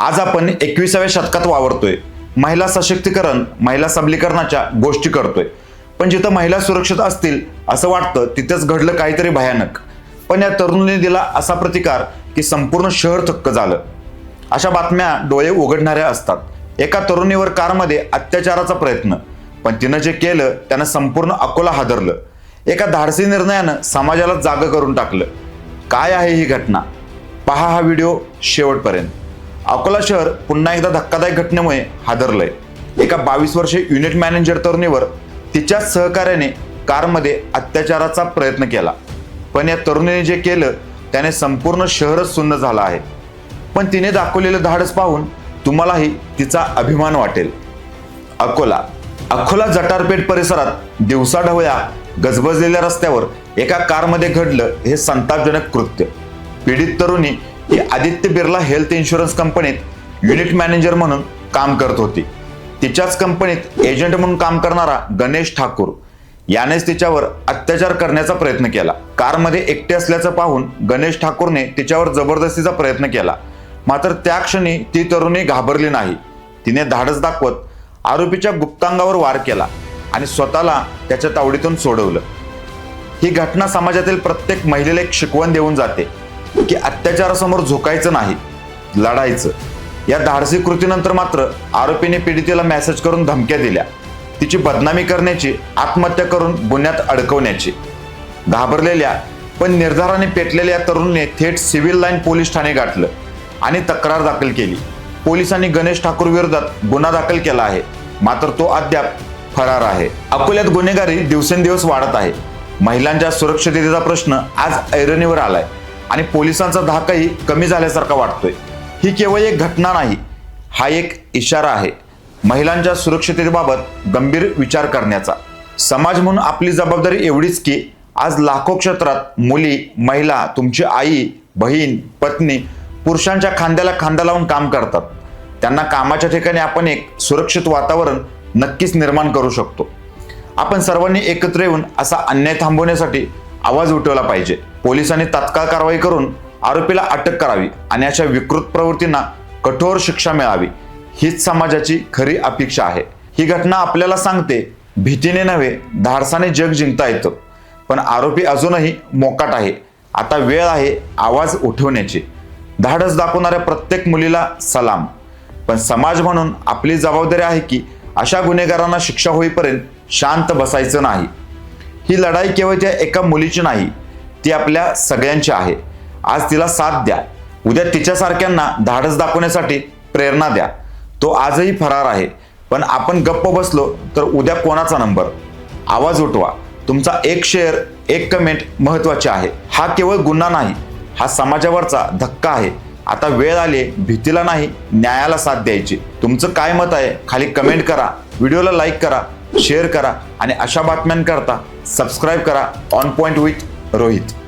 आज आपण एकविसाव्या शतकात वावरतोय. महिला सशक्तीकरण महिला सबलीकरणाच्या गोष्टी करतोय. पण जिथं महिला सुरक्षित असतील असं वाटतं तिथंच घडलं काहीतरी भयानक. पण या तरुणीने दिला असा प्रतिकार की संपूर्ण शहर थक्क झालं. अशा बातम्या डोळे उघडणाऱ्या असतात. एका तरुणीवर कारमध्ये अत्याचाराचा प्रयत्न. पण तिनं जे केलं त्यानं संपूर्ण अकोला हादरलं. एका धाडसी निर्णयानं समाजाला जागं करून टाकलं. काय आहे ही घटना? पहा हा व्हिडिओ शेवटपर्यंत. अकोला शहर पुन्हा एकदा धक्कादायक घटनेमुळे हादरलंय. एका बावीस वर्षीय युनिट मॅनेजर तरुणीवर तिच्याच सहकार्याने कारमध्ये अत्याचाराचा प्रयत्न केला. पण या तरुणीने जे केलं त्याने संपूर्ण शहरच सुन्न झालं आहे. पण तिने दाखवलेलं धाडस पाहून तुम्हालाही तिचा अभिमान वाटेल. अकोला अकोला जटारपेठ परिसरात दिवसाढवळ्या गजबजलेल्या रस्त्यावर एका कारमध्ये घडलं हे संतापजनक कृत्य. पीडित तरुणी ही आदित्य बिर्ला हेल्थ इन्शुरन्स कंपनीत युनिट मॅनेजर म्हणून काम करत होती. तिच्याच कंपनीत एजंट म्हणून काम करणारा गणेश ठाकूर. यानेच तिच्यावर अत्याचार करण्याचा प्रयत्न केला. कारमध्ये एकटे असल्याचं पाहून गणेश ठाकूरने तिच्यावर जबरदस्तीचा प्रयत्न केला. मात्र त्या क्षणी ती तरुणी घाबरली नाही. तिने धाडस दाखवत आरोपीच्या गुप्तांगावर वार केला आणि स्वतःला त्याच्या तावडीतून सोडवलं. ही घटना समाजातील प्रत्येक महिलेला एक शिकवण देऊन जाते. की अत्याचारासमोर झोकायचं नाही लढायचं. या धाडसी कृतीनंतर मात्र आरोपीने पीडितेला मेसेज करून धमक्या दिल्या. तिची बदनामी करण्याची आत्महत्या करून गुन्ह्यात अडकवण्याची. घाबरलेल्या पण निर्धाराने पेटलेल्या या तरुणीने थेट सिव्हिल लाईन पोलीस ठाणे गाठलं आणि तक्रार दाखल केली. पोलिसांनी गणेश ठाकूर विरोधात गुन्हा दाखल केला आहे. मात्र तो अद्याप फरार आहे. अकोल्यात गुन्हेगारी दिवसेंदिवस वाढत आहे. महिलांच्या सुरक्षिततेचा प्रश्न आज ऐरणीवर आलाय. आणि पोलिसांचा धाकाही कमी झाल्यासारखा वाटतोय. ही केवळ एक घटना नाही हा एक इशारा आहे. महिलांच्या सुरक्षिततेबाबत गंभीर विचार करण्याचा. समाज म्हणून आपली जबाबदारी एवढीच की आज लाखो क्षेत्रात मुली महिला तुमची आई बहीण पत्नी पुरुषांच्या खांद्याला खांदा लावून काम करतात. त्यांना कामाच्या ठिकाणी आपण एक सुरक्षित वातावरण नक्कीच निर्माण करू शकतो. आपण सर्वांनी एकत्र येऊन असा अन्याय थांबवण्यासाठी आवाज उठवला पाहिजे. पोलिसांनी तात्काळ कारवाई करून आरोपीला अटक करावी आणि अशा विकृत प्रवृत्तींना कठोर शिक्षा मिळावी हीच समाजाची खरी अपेक्षा आहे. ही घटना आपल्याला सांगते भीतीने नव्हे धाडसाने जग जिंकता येतं. पण आरोपी अजूनही मोकाट आहे. आता वेळ आहे आवाज उठवण्याची. धाडस दाखवणाऱ्या प्रत्येक मुलीला सलाम. पण समाज म्हणून आपली जबाबदारी आहे की अशा गुन्हेगारांना शिक्षा होईपर्यंत शांत बसायचं नाही. ही लढाई केवळ त्या एका मुलीची नाही ती आपल्या सगळ्यांची आहे. आज तिला साथ द्या. उद्या तिच्यासारख्यांना धाडस दाखवण्यासाठी प्रेरणा द्या. तो आजही फरार आहे. पण आपण गप्प बसलो तर उद्या कोणाचा नंबर? आवाज उठवा. तुमचा एक शेअर एक कमेंट महत्त्वाचे आहे. हा केवळ गुन्हा नाही हा समाजावरचा धक्का आहे. आता वेळ आली भीतीला नाही न्यायाला साथ द्यायची. तुमचं काय मत आहे खाली कमेंट करा. व्हिडिओला लाईक करा शेअर करा आणि अशा बातम्यांकरता सबस्क्राईब करा. On point with Roito.